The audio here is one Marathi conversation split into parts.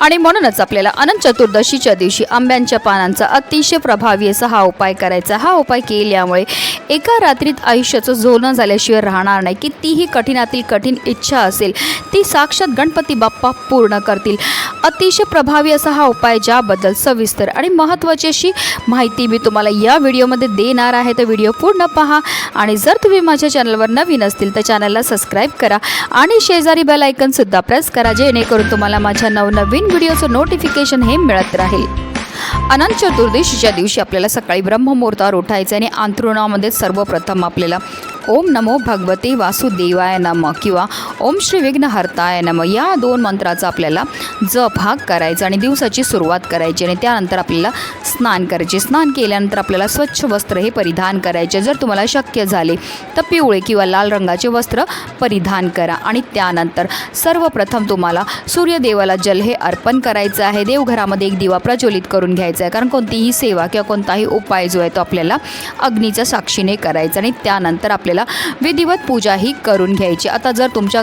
आणि म्हणूनच आपल्याला अनंत चतुर्दशीच्या दिवशी आंब्यांच्या पानांचा अतिशय प्रभावी असा हा उपाय करायचा. हा उपाय केल्यामुळे एका रात्रीत आयुष्याचं जोडणं झाल्याशिवाय राहणार नाही. कितीही कठीणातील कठीण इच्छा असेल ती साक्षात गणपती बाप्पा पूर्ण करतील. अतिशय प्रभावी असा हा उपाय ज्याबद्दल सविस्तर आणि महत्त्वाची अशी माहिती मी तुम्हाला या व्हिडिओमध्ये देणार आहे. तर व्हिडिओ पूर्ण पहा आणि जर तुम्ही माझ्या चॅनलवर नवीन असतील तर चॅनलला सबस्क्राईब करा आणि शेजारी बेल आयकनसुद्धा प्रेस करा जेणेकरून तुम्हाला माझ्या नवनवीन व्हिडिओचं नोटिफिकेशन हे मिळत राहील. अनंत चतुर्दशीच्या दिवशी आपल्याला सकाळी ब्रह्ममुहूर्तावर उठायचं आणि अंथरुणामध्ये सर्वप्रथम आपल्याला ओम नमो भगवते वासुदेवाय नम किंवा ओम श्री विघ्न हरताय नम. या दोन मंत्राचा आपल्याला जप हा करायचा आणि दिवसाची सुरुवात करायची आणि त्यानंतर आपल्याला स्नान करायचे. स्नान केल्यानंतर आपल्याला स्वच्छ वस्त्र हे परिधान करायचे. जर तुम्हाला शक्य झाले तर पिवळे किंवा लाल रंगाचे वस्त्र परिधान करा आणि त्यानंतर सर्वप्रथम तुम्हाला सूर्यदेवाला जल हे अर्पण करायचं आहे. देवघरामध्ये एक दिवा प्रज्वलित करून घ्यायचा आहे. कारण कोणतीही सेवा किंवा कोणताही उपाय जो आहे तो आपल्याला अग्नीच्या साक्षीने करायचा आणि त्यानंतर आपल्याला विधिवत पूजा ही करून घ्यायची. आता जर तुमच्या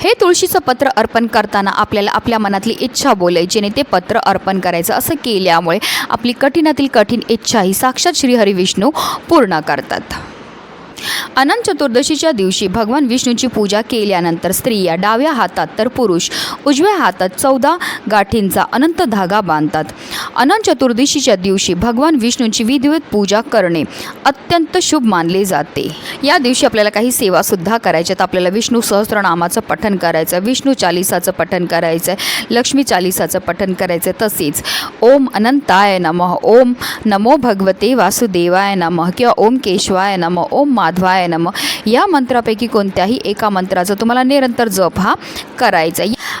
हे तुळशीचं पत्र अर्पण करताना आपल्याला आपल्या मनातली इच्छा बोलायची आणि ते पत्र अर्पण करायचं असं केल्यामुळे आपली कठीणातील कठीण इच्छा ही साक्षात श्रीहरी विष्णू पूर्ण करतात. अनंत चतुर्दशीच्या दिवशी भगवान विष्णूची पूजा केल्यानंतर स्त्रिया डाव्या हातात तर पुरुष उजव्या हातात चौदा गाठींचा अनंत धागा बांधतात. अनंत चतुर्दशीच्या दिवशी भगवान विष्णूची विधिवत पूजा करणे अत्यंत शुभ मानले जाते. या दिवशी आपल्याला काही सेवासुद्धा करायच्या आहेत. आपल्याला विष्णू सहस्रनामाचं पठण करायचं विष्णू चालिसाचं पठण करायचं आहे लक्ष्मी चालिसाचं पठण करायचं आहे तसेच ओम अनंताय नमः ओम नमो भगवते वासुदेवाय नमः किंवा ओम केशवाय नमः ओम मा माधवाय नम. या मंत्रापैकी कोणत्याही एका मंत्राचा तुम्हाला निरंतर जप हा करायचा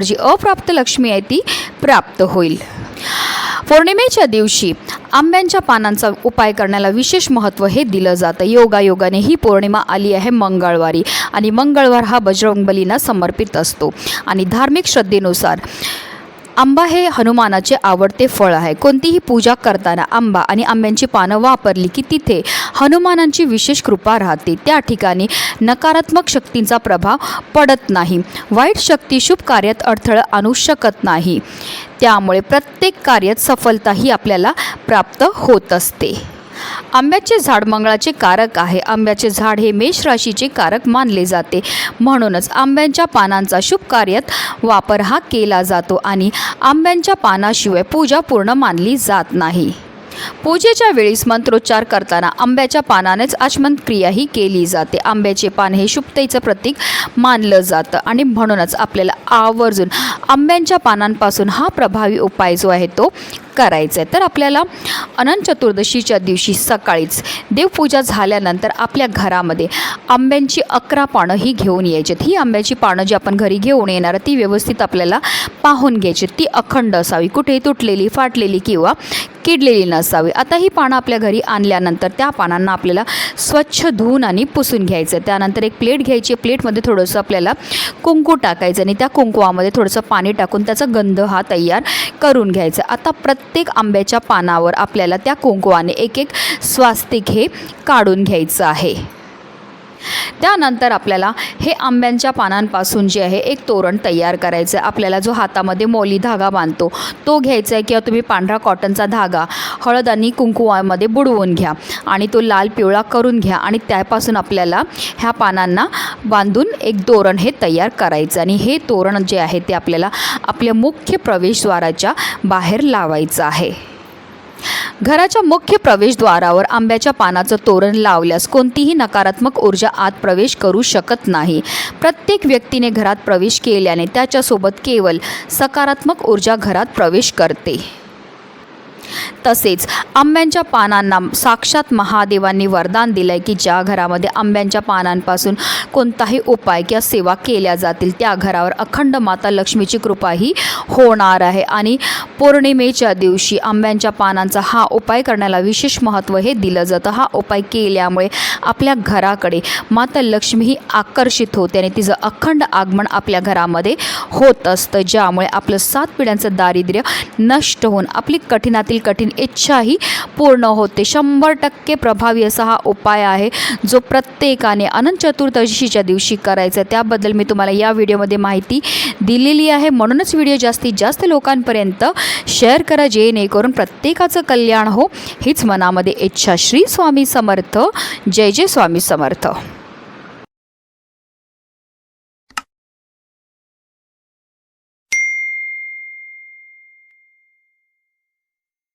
जी अप्राप्त लक्ष्मी आहे ती प्राप्त होईल. पौर्णिमेच्या दिवशी आंब्यांच्या पानांचा उपाय करण्याला विशेष महत्त्व हे दिलं जातं. योगायोगाने ही पौर्णिमा आली आहे मंगळवारी आणि मंगळवार हा बजरंगबलींना समर्पित असतो. आणि धार्मिक श्रद्धेनुसार आंबा हे हनुमानाचे आवडते फळ आहे. कोणतीही पूजा करताना आंबा आणि आंब्यांची पानं वापरली की तिथे हनुमानांची विशेष कृपा राहते. त्या ठिकाणी नकारात्मक शक्तींचा प्रभाव पडत नाही. वाईट शक्ती शुभ कार्यात अडथळा आणू शकत नाही. त्यामुळे प्रत्येक कार्यात सफलता ही आपल्याला प्राप्त होत असते. आंब्याचे झाड मंगळाचे कारक आहे. आंब्याचे झाड हे मेष राशीचे कारक मानले जाते. म्हणूनच आंब्यांच्या पानांचा शुभ कार्यात वापर हा केला जातो आणि आंब्यांच्या पानाशिवाय पूजा पूर्ण मानली जात नाही. पूजेच्या वेळीस मंत्रोच्चार करताना आंब्याच्या पानानेच आचमन क्रिया ही केली जाते. आंब्याचे पान हे शुभतेचं प्रतीक मानलं जातं आणि म्हणूनच आपल्याला आवर्जून आंब्यांच्या पानांपासून हा प्रभावी उपाय जो आहे तो करायचा आहे. तर आपल्याला अनंत चतुर्दशीच्या दिवशी सकाळीच देवपूजा झाल्यानंतर आपल्या घरामध्ये आंब्यांची अकरा पानं ही घेऊन यायची. ही आंब्याची पानं जी आपण घरी घेऊन येणार ती व्यवस्थित आपल्याला पाहून घ्यायची. ती अखंड असावी. कुठेही तुटलेली फाटलेली किंवा किडलेली नसावी. आता ही पानं आपल्या घरी आणल्यानंतर त्या पानांना आपल्याला स्वच्छ धुवून आणि पुसून घ्यायचं. त्यानंतर एक प्लेट घ्यायची. प्लेटमध्ये थोडंसं आपल्याला कुंकू टाकायचं आणि त्या कुंकुवामध्ये थोडंसं पाणी टाकून त्याचा गंध हा तयार करून घ्यायचा. आता प्रत्येक आंब्याच्या पानावर आपल्याला त्या कुंकुवाने एक एक स्वास्तिक हे काढून घ्यायचं आहे. त्यानंतर आपल्याला हे आंब्यांच्या पानांपासून जे आहे एक तोरण तयार करायचं आहे आपल्याला जो हातामध्ये मोली धागा बांधतो तो घ्यायचा आहे किंवा तुम्ही पांढरा कॉटनचा धागा हळद आणि कुंकुवामध्ये बुडवून घ्या आणि तो लाल पिवळा करून घ्या आणि त्यापासून आपल्याला ह्या पानांना बांधून एक तोरण हे तयार करायचं आणि हे तोरण जे आहे ते आपल्याला आपल्या मुख्य प्रवेशद्वाराच्या बाहेर लावायचं आहे. घराच्या मुख्य प्रवेशद्वारावर आंब्याच्या पानाचं तोरण लावल्यास कोणतीही नकारात्मक ऊर्जा आत प्रवेश करू शकत नाही. प्रत्येक व्यक्तीने घरात प्रवेश केल्याने त्याच्यासोबत केवळ सकारात्मक ऊर्जा घरात प्रवेश करते. तसेच आंब्यांच्या पानांना साक्षात महादेवांनी वरदान दिलं आहे की ज्या घरामध्ये आंब्यांच्या पानांपासून कोणताही उपाय किंवा सेवा केल्या जातील त्या घरावर अखंड माता लक्ष्मीची कृपाही होणार आहे. आणि पौर्णिमेच्या दिवशी आंब्यांच्या पानांचा हा उपाय करण्याला विशेष महत्त्व हे दिलं जातं. हा उपाय केल्यामुळे आपल्या घराकडे माता लक्ष्मी ही आकर्षित होते आणि तिचं अखंड आगमन आपल्या घरामध्ये होत असतं. ज्यामुळे आपलं सात पिढ्यांचं दारिद्र्य नष्ट होऊन आपली कठीणातील कठीण इच्छाही पूर्ण होते. शंभर टक्के प्रभावी असा हा उपाय आहे जो प्रत्येकाने अनंत चतुर्दशीच्या दिवशी करायचा आहे. त्याबद्दल मी तुम्हाला या व्हिडिओमध्ये माहिती दिलेली आहे. म्हणूनच व्हिडिओ जास्तीत जास्त लोकांपर्यंत शेअर करा जेणेकरून प्रत्येकाचं कल्याण हो. हीच मनामध्ये इच्छा. श्री स्वामी समर्थ. जय जय स्वामी समर्थ.